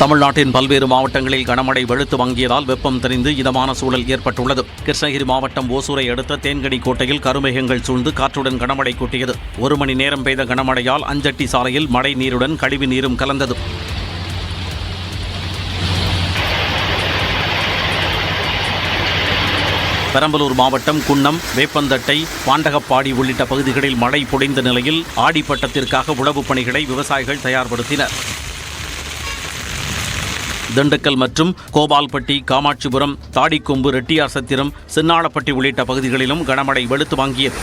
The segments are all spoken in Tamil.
தமிழ்நாட்டின் பல்வேறு மாவட்டங்களில் கனமழை வெளுத்து வாங்கியதால் வெப்பம் தெரிந்து இதமான சூழல் ஏற்பட்டுள்ளது. கிருஷ்ணகிரி மாவட்டம் ஓசூரை அடுத்த தேன்கடி கோட்டையில் கருமேகங்கள் சூழ்ந்து காற்றுடன் கனமழை கொட்டியது. ஒரு மணி நேரம் பெய்த கனமழையால் அஞ்சட்டி சாலையில் மழை நீருடன் கழிவு நீரும் கலந்தது. பெரம்பலூர் மாவட்டம் குன்னம் வேப்பந்தட்டை பாண்டகப்பாடி உள்ளிட்ட பகுதிகளில் மழை பொழிந்த நிலையில் ஆடிப்பட்டத்திற்காக உழவுப் பணிகளை விவசாயிகள் தயார்படுத்தினர். திண்டுக்கல் மற்றும் கோபால்பட்டி காமாட்சிபுரம் தாடிக்கொம்பு ரெட்டியார் சத்திரம் சின்னாளப்பட்டி உள்ளிட்ட பகுதிகளிலும் கனமழை வெளுத்து வாங்கியது.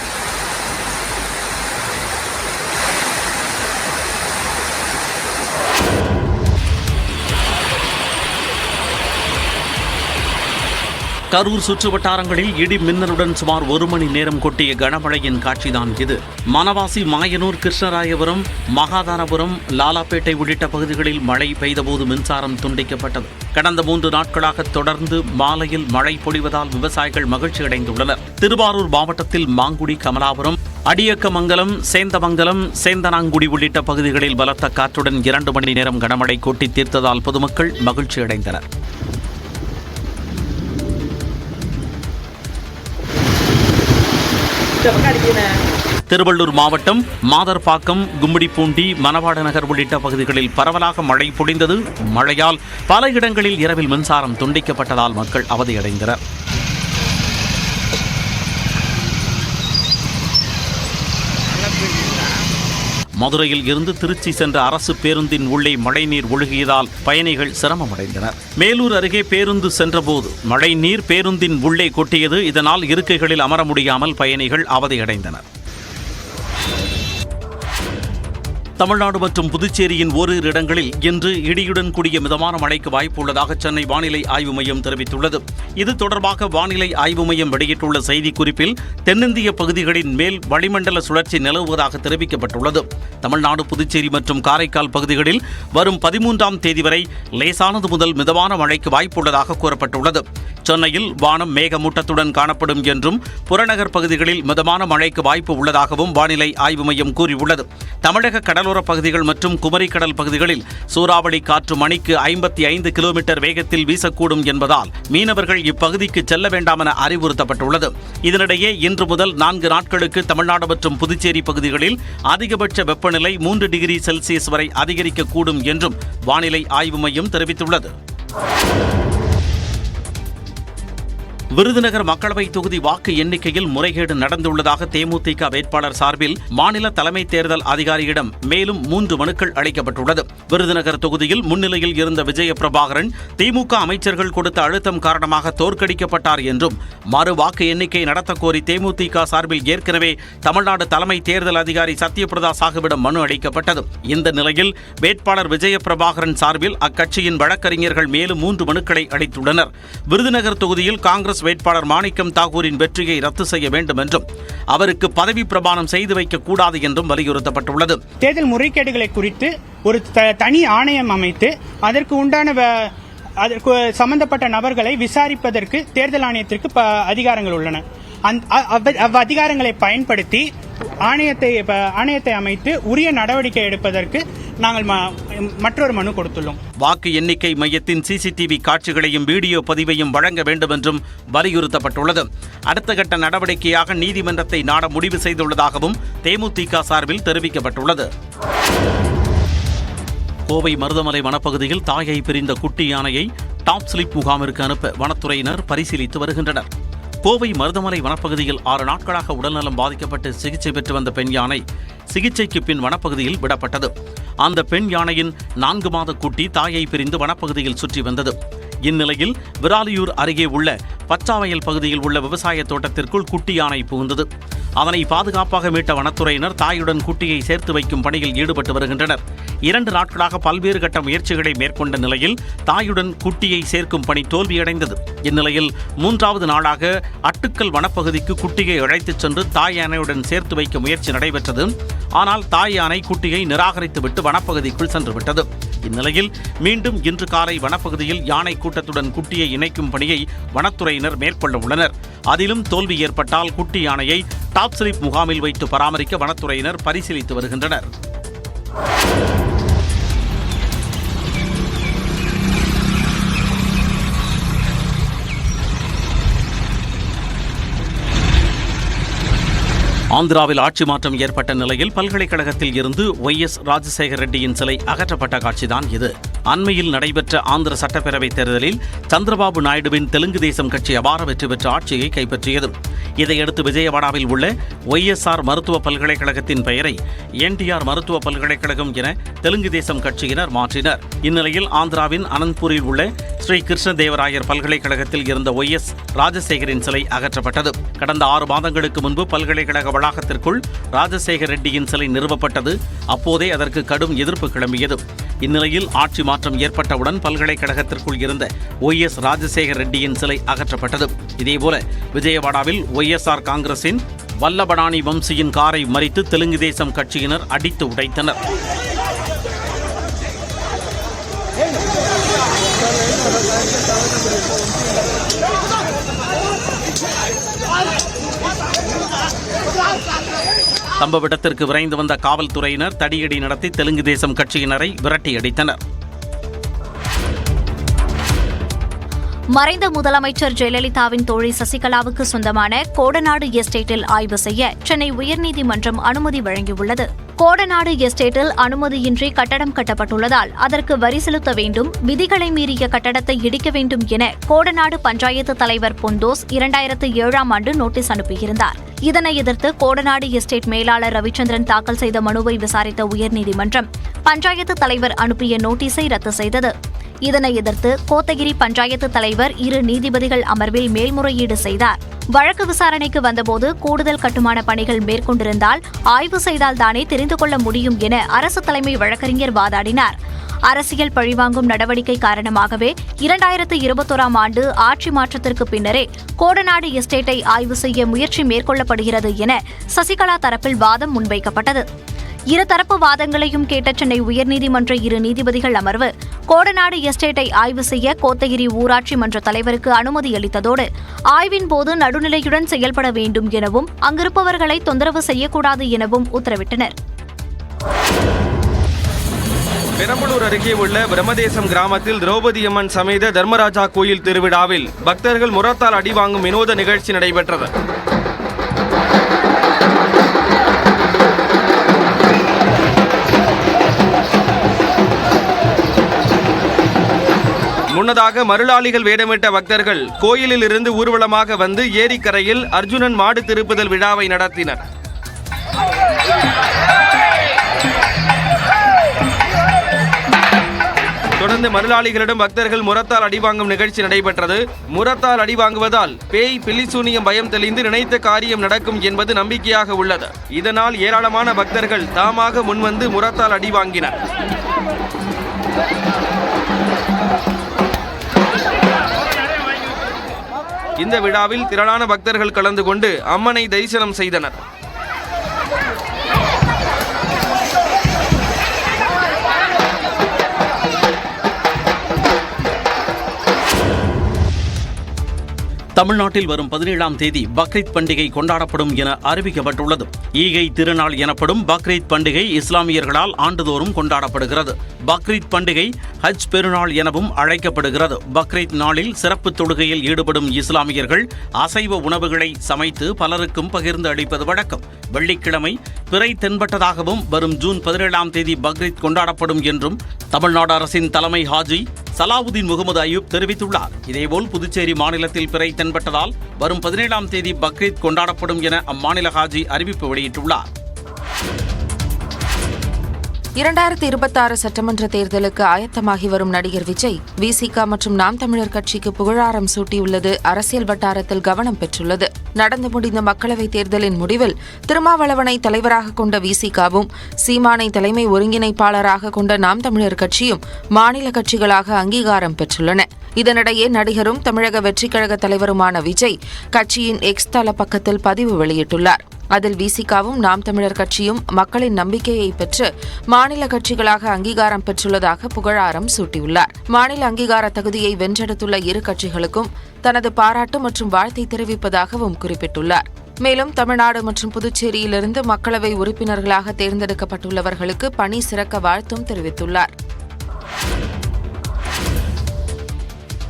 கரூர் சுற்று வட்டாரங்களில் இடி மின்னலுடன் சுமார் ஒரு மணி நேரம் கொட்டிய கனமழையின் காட்சிதான் இது. மணவாசி மாயனூர் கிருஷ்ணராயபுரம் மகாதானபுரம் லாலாப்பேட்டை உள்ளிட்ட பகுதிகளில் மழை பெய்தபோது மின்சாரம் துண்டிக்கப்பட்டது. கடந்த மூன்று நாட்களாக தொடர்ந்து மாலையில் மழை பொழிவதால் விவசாயிகள் மகிழ்ச்சி அடைந்துள்ளனர். திருவாரூர் மாவட்டத்தில் மாங்குடி கமலாபுரம் அடியக்கமங்கலம் சேந்தமங்கலம் சேந்தனாங்குடி உள்ளிட்ட பகுதிகளில் பலத்த காற்றுடன் இரண்டு மணி நேரம் கனமழை கொட்டி தீர்த்ததால் பொதுமக்கள் மகிழ்ச்சி அடைந்தனர். திருவள்ளூர் மாவட்டம் மாதர்பாக்கம் கும்மிடிப்பூண்டி மணவாட நகர் உள்ளிட்ட பகுதிகளில் பரவலாக மழை பொழிந்தது. மழையால் பல இடங்களில் இரவில் மின்சாரம் துண்டிக்கப்பட்டதால் மக்கள் அவதியடைந்தனர். மதுரையில் இருந்து திருச்சி சென்ற அரசு பேருந்தின் உள்ளே மழைநீர் ஒழுகியதால் பயணிகள் சிரமமடைந்தனர். மேலூர் அருகே பேருந்து சென்றபோது மழைநீர் பேருந்தின் உள்ளே கொட்டியது. இதனால் இருக்கைகளில் அமர முடியாமல் பயணிகள் அவதியடைந்தனர். தமிழ்நாடு மற்றும் புதுச்சேரியின் ஓரிரு இடங்களில் இன்று இடியுடன் கூடிய மிதமான மழைக்கு வாய்ப்பு உள்ளதாக சென்னை வானிலை ஆய்வு மையம் தெரிவித்துள்ளது. இது தொடர்பாக வானிலை ஆய்வு மையம் வெளியிட்டுள்ள செய்திக்குறிப்பில் தென்னிந்திய பகுதிகளின் மேல் வளிமண்டல சுழற்சி நிலவுவதாக தெரிவிக்கப்பட்டுள்ளது. தமிழ்நாடு புதுச்சேரி மற்றும் காரைக்கால் பகுதிகளில் வரும் பதிமூன்றாம் தேதி வரை லேசானது முதல் மிதமான மழைக்கு வாய்ப்புள்ளதாக கூறப்பட்டுள்ளது. சென்னையில் வானம் மேகமூட்டத்துடன் காணப்படும் என்றும் புறநகர் பகுதிகளில் மிதமான மழைக்கு வாய்ப்பு உள்ளதாகவும் வானிலை ஆய்வு மையம் கூறியுள்ளது. தமிழக கடலோரப் பகுதிகள் மற்றும் குமரிக்கடல் பகுதிகளில் சூறாவளி காற்று மணிக்கு ஐம்பத்தி ஐந்து கிலோமீட்டர் வேகத்தில் வீசக்கூடும் என்பதால் மீனவர்கள் இப்பகுதிக்கு செல்ல வேண்டாம் என அறிவுறுத்தப்பட்டுள்ளது. இதனிடையே இன்று முதல் நான்கு நாட்களுக்கு தமிழ்நாடு மற்றும் புதுச்சேரி பகுதிகளில் அதிகபட்ச வெப்பநிலை மூன்று டிகிரி செல்சியஸ் வரை அதிகரிக்கக்கூடும் என்றும் வானிலை ஆய்வு மையம் தெரிவித்துள்ளது. விருதுநகர் மக்களவை தொகுதி வாக்கு எண்ணிக்கையில் முறைகேடு நடந்துள்ளதாக தேமுதிக வேட்பாளர் சார்பில் மாநில தலைமை தேர்தல் அதிகாரியிடம் மேலும் மூன்று மனுக்கள் அளிக்கப்பட்டுள்ளது. விருதுநகர் தொகுதியில் முன்னிலையில் இருந்த விஜய பிரபாகரன் திமுக அமைச்சர்கள் கொடுத்த அழுத்தம் காரணமாக தோற்கடிக்கப்பட்டார் என்றும் மறு வாக்கு எண்ணிக்கை நடத்தக்கோரி தேமுதிக சார்பில் ஏற்கனவே தமிழ்நாடு தலைமை தேர்தல் அதிகாரி சத்யபிரதா சாகுவிடம் மனு அளிக்கப்பட்டது. இந்த நிலையில் வேட்பாளர் விஜய பிரபாகரன் சார்பில் அக்கட்சியின் வழக்கறிஞர்கள் மேலும் மூன்று மனுக்களை அளித்துள்ளனர். விருதுநகர் தொகுதியில் காங்கிரஸ் வேட்பாளர் மாணிக்கம் தாகூரின் வெற்றியை ரத்து செய்ய வேண்டும் என்றும் அவருக்கு பதவி பிரமாணம் செய்து வைக்கக்கூடாது என்றும் வலியுறுத்தப்பட்டுள்ளது. தேர்தல் முறைகேடுகளை குறித்து ஒரு த- தனி ஆணையம் அமைத்து அதற்கு உண்டான வ- அதற்கு சம்பந்தப்பட்ட நபர்களை விசாரிப்பதற்கு தேர்தல் ஆணையத்திற்கு ப- அதிகாரங்கள் உள்ளன. அந்த அ- அவ் அதிகாரங்களை பயன்படுத்தி ஆணையத்தை ஆணையத்தை அமைத்து உரிய நடவடிக்கை எடுப்பதற்கு நாங்கள் ம- மற்றொரு மனு கொடுத்துள்ளோம். வாக்கு எண்ணிக்கை மையத்தின் சிசிடிவி காட்சிகளையும் வீடியோ பதிவையும் வழங்க வேண்டும் என்றும் வலியுறுத்தப்பட்டுள்ளது. அடுத்த கட்ட நடவடிக்கையாக நீதிமன்றத்தை நாட முடிவு செய்துள்ளதாகவும் தேமுதிக சார்பில் தெரிவிக்கப்பட்டுள்ளது. கோவை மருதமலை வனப்பகுதியில் தாயை பிரிந்த குட்டி யானையை டாப் ஸ்லிப் முகாமிற்கு அனுப்ப வனத்துறையினர் பரிசீலித்து வருகின்றனர். கோவை மருதமலை வனப்பகுதியில் ஆறு நாட்களாக உடல்நலம் பாதிக்கப்பட்டு சிகிச்சை பெற்று வந்த பெண் யானை சிகிச்சைக்கு பின் வனப்பகுதியில் விடப்பட்டது. அந்த பெண் யானையின் நான்கு மாத குட்டி தாயை பிரிந்து வனப்பகுதியில் சுற்றி வந்தது. இந்நிலையில் விராலியூர் அருகே உள்ள பச்சாவயல் பகுதியில் உள்ள விவசாய தோட்டத்திற்குள் குட்டி யானை புகுந்தது. அதனை பாதுகாப்பாக மீட்ட வனத்துறையினர் தாயுடன் குட்டியை சேர்த்து வைக்கும் பணியில் ஈடுபட்டு வருகின்றனர். இரண்டு நாட்களாக பல்வேறு கட்ட முயற்சிகளை மேற்கொண்ட நிலையில் தாயுடன் குட்டியை சேர்க்கும் பணி தோல்வியடைந்தது. இந்நிலையில் மூன்றாவது நாளாக அட்டுக்கல் வனப்பகுதிக்கு குட்டியை அழைத்துச் சென்று தாய் யானையுடன் சேர்த்து வைக்க முயற்சி நடைபெற்றது. ஆனால் தாய் யானை குட்டியை நிராகரித்துவிட்டு வனப்பகுதிக்குள் சென்றுவிட்டது. இந்நிலையில் மீண்டும் இன்று காலை வனப்பகுதியில் யானை கூட்டத்துடன் குட்டியை இணைக்கும் பணியை வனத்துறையினர் மேற்கொள்ள உள்ளனர். அதிலும் தோல்வி ஏற்பட்டால் குட்டி யானையை டாப் ஸ்லிப் முகாமில் வைத்து பராமரிக்க வனத்துறையினர் பரிசீலித்து வருகின்றனர். ஆந்திராவில் ஆட்சி மாற்றம் ஏற்பட்ட நிலையில் பல்கலைக்கழகத்தில் இருந்து ஒய் எஸ் ராஜசேகர ரெட்டியின் சிலை அகற்றப்பட்ட காட்சிதான் இது. அண்மையில் நடைபெற்ற ஆந்திர சட்டப்பேரவைத் தேர்தலில் சந்திரபாபு நாயுடுவின் தெலுங்கு தேசம் கட்சி அபார வெற்றி பெற்ற ஆட்சியை கைப்பற்றியது இதையடுத்து விஜயவாடாவில் உள்ள ஒய்எஸ்ஆர் மருத்துவ பல்கலைக்கழகத்தின் பெயரை என்டிஆர் மருத்துவ பல்கலைக்கழகம் என தெலுங்கு தேசம் கட்சியினர் மாற்றினர். இந்நிலையில் ஆந்திராவின் அனந்த்பூரில் உள்ள ஸ்ரீ கிருஷ்ணதேவராயர் பல்கலைக்கழகத்தில் இருந்த ஒய் எஸ் ராஜசேகரின் சிலை அகற்றப்பட்டது. கடந்த ஆறு மாதங்களுக்கு முன்பு பல்கலைக்கழக வளாகத்திற்குள் ராஜசேகர் ரெட்டியின் சிலை நிறுவப்பட்டது. அப்போதே அதற்கு கடும் எதிர்ப்பு கிளம்பியது. இந்நிலையில் ஆட்சி மாற்றம் ஏற்பட்டவுடன் பல்கலைக்கழகத்திற்குள் இருந்த ஒய் எஸ் ராஜசேகர் ரெட்டியின் சிலை அகற்றப்பட்டது. இதேபோல விஜயவாடாவில் ஒய் எஸ்ஆர் காங்கிரசின் வல்லபடானி வம்சியின் காரை மறித்து தெலுங்கு தேசம் கட்சியினர் அடித்து உடைத்தனர். சம்பவ இடத்திற்கு விரைந்து வந்த காவல்துறையினர் தடியடி நடத்தி தெலுங்கு தேசம் கட்சியினரை விரட்டியடித்தனர். மறைந்த முதலமைச்சர் ஜெயலலிதாவின் தோழி சசிகலாவுக்கு சொந்தமான கோடநாடு எஸ்டேட்டில் ஆய்வு செய்ய சென்னை உயர்நீதிமன்றம் அனுமதி வழங்கியுள்ளது. கோடநாடு எஸ்டேட்டில் அனுமதியின்றி கட்டடம் கட்டப்பட்டுள்ளதால் அதற்கு வரி செலுத்த வேண்டும் விதிகளை மீறிய கட்டடத்தை இடிக்க வேண்டும் என கோடநாடு பஞ்சாயத்து தலைவர் பொந்தோஸ் இரண்டாயிரத்து ஏழாம் ஆண்டு நோட்டீஸ் அனுப்பியிருந்தார். இதனை எதிர்த்து கோடநாடு எஸ்டேட் மேலாளர் ரவிச்சந்திரன் தாக்கல் செய்த மனுவை விசாரித்த உயர்நீதிமன்றம் பஞ்சாயத்து தலைவர் அனுப்பிய நோட்டீஸை ரத்து செய்தது. இதனை எதிர்த்து கோத்தகிரி பஞ்சாயத்து தலைவர் இரு நீதிபதிகள் அமர்வில் மேல்முறையீடு செய்தார். வழக்கு விசாரணைக்கு வந்தபோது கூடுதல் கட்டுமான பணிகள் மேற்கொண்டிருந்தால் ஆய்வு செய்தால் தானே தெரிந்து கொள்ள முடியும் என அரசு தலைமை வழக்கறிஞர் வாதாடினார். அரசியல் பழிவாங்கும் நடவடிக்கை காரணமாகவே இரண்டாயிரத்து இருபத்தோராம் ஆண்டு ஆட்சி மாற்றத்திற்கு பின்னரே கோடநாடு எஸ்டேட்டை ஆய்வு செய்ய முயற்சி மேற்கொள்ளப்படுகிறது என சசிகலா தரப்பில் வாதம் முன்வைக்கப்பட்டது. இருதரப்பு வாதங்களையும் கேட்ட சென்னை உயர்நீதிமன்ற இரு நீதிபதிகள் அமர்வு கோடநாடு எஸ்டேட்டை ஆய்வு செய்ய கோத்தகிரி ஊராட்சி மன்ற தலைவருக்கு அனுமதி அளித்ததோடு ஆய்வின் போது நடுநிலையுடன் செயல்பட வேண்டும் எனவும் அங்கிருப்பவர்களை தொந்தரவு செய்யக்கூடாது எனவும் உத்தரவிட்டனர். பெரம்பலூர் அருகே உள்ள பிரம்மதேசம் கிராமத்தில் திரௌபதி அம்மன் சமேத தர்மராஜா கோயில் திருவிழாவில் பக்தர்கள் முரத்தால் அடிவாங்கும் வினோத நிகழ்ச்சி நடைபெற்றது. முன்னதாக மருளாளிகள் வேடமிட்ட பக்தர்கள் கோயிலில் இருந்து ஊர்வலமாக வந்து ஏரிக்கரையில் அர்ஜுனன் மாடு திருப்புதல் விழாவை நடத்தினர். தொடர்ந்து மருளாளிகளிடம் பக்தர்கள் முரத்தால் அடிவாங்கும் நிகழ்ச்சி நடைபெற்றது. முரத்தால் அடி வாங்குவதால் பேய் பில்லிசூனியம் பயம் தெளிந்து நினைத்த காரியம் நடக்கும் என்பது நம்பிக்கையாக உள்ளது. இதனால் ஏராளமான பக்தர்கள் தாமாக முன்வந்து முரத்தால் அடி இந்த விழாவில் திரளான பக்தர்கள் கலந்து கொண்டு அம்மனை தரிசனம் செய்தனர். தமிழ்நாட்டில் வரும் பதினேழாம் தேதி பக்ரீத் பண்டிகை கொண்டாடப்படும் என அறிவிக்கப்பட்டுள்ளது. ஈகை திருநாள் எனப்படும் பக்ரீத் பண்டிகை இஸ்லாமியர்களால் ஆண்டுதோறும் கொண்டாடப்படுகிறது. பக்ரீத் பண்டிகை ஹஜ் பெருநாள் எனவும் அழைக்கப்படுகிறது. பக்ரீத் நாளில் சிறப்பு தொழுகையில் ஈடுபடும் இஸ்லாமியர்கள் அசைவ உணவுகளை சமைத்து பலருக்கும் பகிர்ந்து அளிப்பது வழக்கம். வெள்ளிக்கிழமை பிறை தென்பட்டதாகவும் வரும் ஜூன் பதினேழாம் தேதி பக்ரீத் கொண்டாடப்படும் என்றும் தமிழ்நாடு அரசின் தலைமை ஹாஜி சலாவுதீன் முகமது அயூப் தெரிவித்துள்ளார். இதேபோல் புதுச்சேரி மாநிலத்தில் பிறை தென்பட்டதால் வரும் பதினேழாம் தேதி பக்ரீத் கொண்டாடப்படும் என அம்மாநில ஹாஜி அறிவிப்பு வெளியிட்டுள்ளார். இரண்டாயிரத்தி இருபத்தாறு சட்டமன்ற தேர்தலுக்கு ஆயத்தமாகி வரும் நடிகர் விஜய் விசிகா மற்றும் நாம் தமிழர் கட்சிக்கு புகழாரம் சூட்டியுள்ளது. அரசியல் வட்டாரத்தில் கவனம் பெற்றுள்ளது. நடந்து முடிந்த மக்களவைத் தேர்தலின் முடிவில் திருமாவளவனை தலைவராக கொண்ட விசிகாவும் சீமானை தலைமை ஒருங்கிணைப்பாளராக கொண்ட நாம் தமிழர் கட்சியும் மாநில கட்சிகளாக அங்கீகாரம் பெற்றுள்ளன. இதனிடையே நடிகரும் தமிழக வெற்றிக்கழக தலைவருமான விஜய் கட்சியின் எக்ஸ் தள பக்கத்தில் பதிவு வெளியிட்டுள்ளார். அதில் விசிகாவும் நாம் தமிழர் கட்சியும் மக்களின் நம்பிக்கையை பெற்று மாநில கட்சிகளாக அங்கீகாரம் பெற்றுள்ளதாக புகழாரம் சூட்டியுள்ளார். மாநில அங்கீகார தகுதியை வென்றெடுத்துள்ள இரு கட்சிகளுக்கும் தனது பாராட்டு மற்றும் வாழ்த்தை தெரிவிப்பதாகவும் குறிப்பிட்டுள்ளார். மேலும் தமிழ்நாடு மற்றும் புதுச்சேரியிலிருந்து மக்களவை உறுப்பினர்களாக தேர்ந்தெடுக்கப்பட்டுள்ளவர்களுக்கு பணி சிறக்க வாழ்த்தும் தெரிவித்துள்ளார்.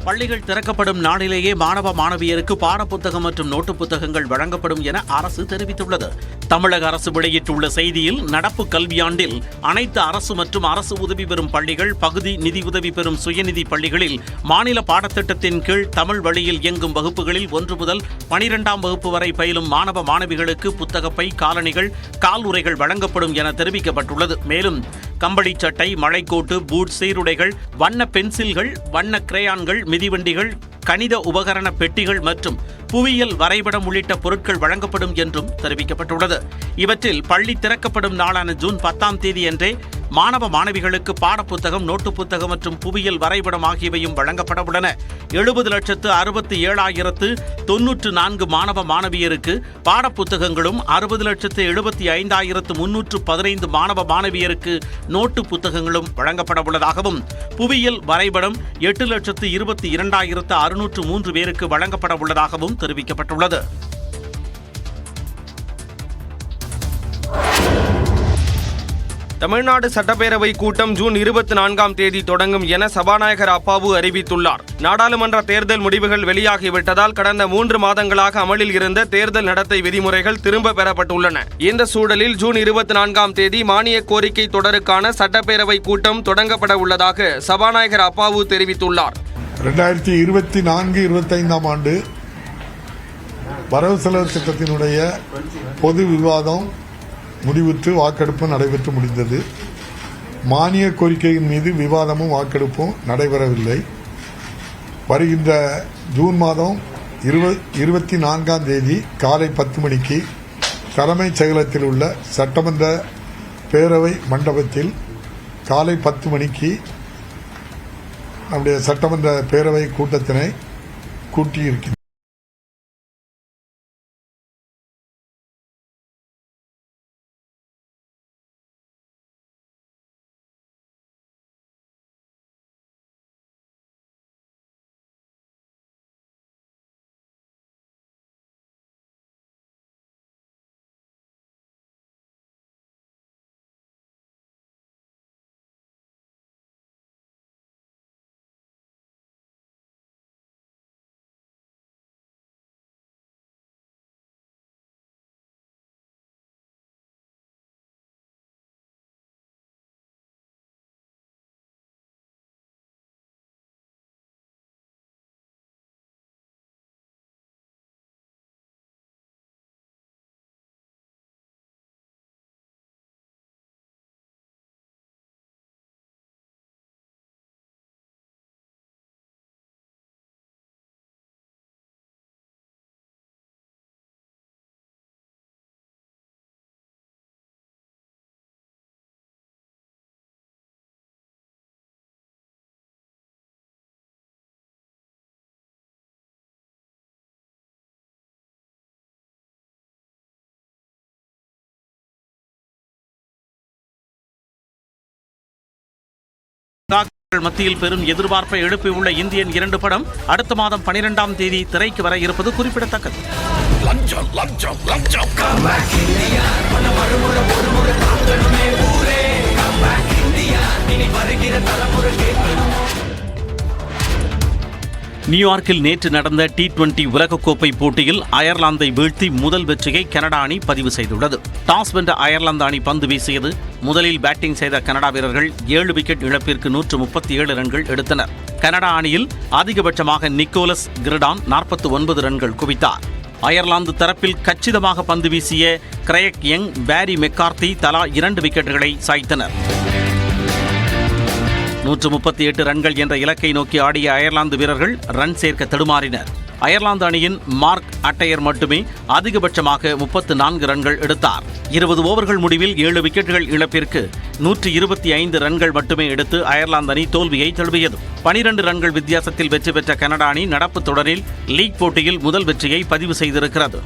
பள்ளிகள் திறக்கப்படும் நாளிலேயே மாணவ மாணவியருக்கு பாடப்புத்தகம் மற்றும் நோட்டு புத்தகங்கள் வழங்கப்படும் என அரசு தெரிவித்துள்ளது. தமிழக அரசு வெளியிட்டுள்ள செய்தியில் நடப்பு கல்வியாண்டில் அனைத்து அரசு மற்றும் அரசு உதவி பெறும் பள்ளிகள் பகுதி நிதி உதவி பெறும் சுயநிதி பள்ளிகளில் மாநில பாடத்திட்டத்தின் கீழ் தமிழ் வழியில் இயங்கும் வகுப்புகளில் ஒன்று முதல் பனிரெண்டாம் வகுப்பு வரை பயிலும் மாணவ மாணவிகளுக்கு புத்தகப்பை காலணிகள் கால் உரைகள் வழங்கப்படும் என தெரிவிக்கப்பட்டுள்ளது. மேலும் கம்பளி சட்டை மழைக்கோட்டு பூட் சீருடைகள் வண்ண பென்சில்கள் வண்ண கிரேயான்கள் மிதிவண்டிகள் கணித உபகரண பெட்டிகள் மற்றும் புவியியல் வரைபடம் உள்ளிட்ட பொருட்கள் வழங்கப்படும் என்றும் தெரிவிக்கப்பட்டுள்ளது. இவற்றில் பள்ளி திறக்கப்படும் நாளான ஜூன் பத்தாம் தேதி அன்றே மாணவ மாணவிகளுக்கு பாடப்புத்தகம் நோட்டு புத்தகம் மற்றும் புவியியல் வரைபடம் ஆகியவையும் வழங்கப்பட உள்ளன. எழுபது லட்சத்து அறுபத்தி ஏழாயிரத்து தொன்னூற்று நான்கு மாணவ மாணவியருக்கு பாடப்புத்தகங்களும் அறுபது லட்சத்து எழுபத்தி ஐந்தாயிரத்து முன்னூற்று பதினைந்து மாணவ மாணவியருக்கு நோட்டு புத்தகங்களும் வழங்கப்பட உள்ளதாகவும் புவியியல் வரைபடம் எட்டு லட்சத்து இருபத்தி இரண்டாயிரத்து அறுநூற்று மூன்று பேருக்கு வழங்கப்பட உள்ளதாகவும் தெரிவிக்கப்பட்டுள்ளது. தமிழ்நாடு சட்டப்பேரவை கூட்டம் ஜூன் இருபத்தி நான்காம் தேதி தொடங்கும் என சபாநாயகர் அப்பாவு அறிவித்துள்ளார். நாடாளுமன்ற தேர்தல் முடிவுகள் வெளியாகிவிட்டதால் கடந்த மூன்று மாதங்களாக அமலில் இருந்த தேர்தல் நடத்தை விதிமுறைகள் திரும்ப பெறப்பட்டுள்ளன. இந்த சூழலில் ஜூன் இருபத்தி நான்காம் தேதி மானிய கோரிக்கை தொடருக்கான சட்டப்பேரவை கூட்டம் தொடங்கப்பட உள்ளதாக சபாநாயகர் அப்பாவு தெரிவித்துள்ளார். ரெண்டாயிரத்தி இருபத்தி நான்கு இருபத்தைந்தாம் ஆண்டு வரவு செலவு திட்டத்தினுடைய பொது விவாதம் முடிவுற்று வாக்கெடுப்பு நடைபெற்று முடிந்தது. மானிய கோரிக்கையின் மீது விவாதமும் வாக்கெடுப்பும் நடைபெறவில்லை. வருகின்ற ஜூன் மாதம் இருப- இருபத்தி நான்காம் தேதி காலை பத்து மணிக்கு தலைமைச் செயலகத்தில் உள்ள சட்டமன்ற பேரவை மண்டபத்தில் காலை பத்து மணிக்கு நம்முடைய சட்டமன்ற பேரவை கூட்டத்தினை கூட்டியிருக்கின்றனர் மத்தியில் பெரும் எதிர்பார்ப்பை எழுப்பியுள்ள இந்தியன் இரண்டு படம் அடுத்த மாதம் பனிரெண்டாம் தேதி திரைக்கு வர இருப்பது குறிப்பிடத்தக்கது. நியூயார்க்கில் நேற்று நடந்த டி டுவெண்டி உலகக்கோப்பை போட்டியில் அயர்லாந்தை வீழ்த்தி முதல் வெற்றியை கனடா அணி பதிவு செய்துள்ளது. டாஸ் வென்ற அயர்லாந்து அணி பந்து வீசியது. முதலில் பேட்டிங் செய்த கனடா வீரர்கள் ஏழு விக்கெட் இழப்பிற்கு நூற்று முப்பத்தி ஏழு ரன்கள் எடுத்தனர். கனடா அணியில் அதிகபட்சமாக நிக்கோலஸ் கிரிடான் நாற்பத்தி ஒன்பது ரன்கள் குவித்தார். அயர்லாந்து தரப்பில் கச்சிதமாக பந்து வீசிய கிரயக் யங் பேரி மெக்கார்த்தி தலா இரண்டு விக்கெட்டுகளை சாய்த்தனர். நூற்று முப்பத்தி எட்டு ரன்கள் என்ற இலக்கை நோக்கி ஆடிய அயர்லாந்து வீரர்கள் ரன் சேர்க்க தடுமாறினர். அயர்லாந்து அணியின் மார்க் அட்டையர் மட்டுமே அதிகபட்சமாக முப்பத்து நான்கு ரன்கள் எடுத்தார். இருபது ஓவர்கள் முடிவில் ஏழு விக்கெட்டுகள் இழப்பிற்கு நூற்றி இருபத்தி ஐந்து ரன்கள் மட்டுமே எடுத்து அயர்லாந்து அணி தோல்வியை தழுவியது. பனிரண்டு ரன்கள் வித்தியாசத்தில் வெற்றி பெற்ற கனடா அணி நடப்பு தொடரில் லீக் போட்டியில் முதல் வெற்றியை பதிவு செய்திருக்கிறது.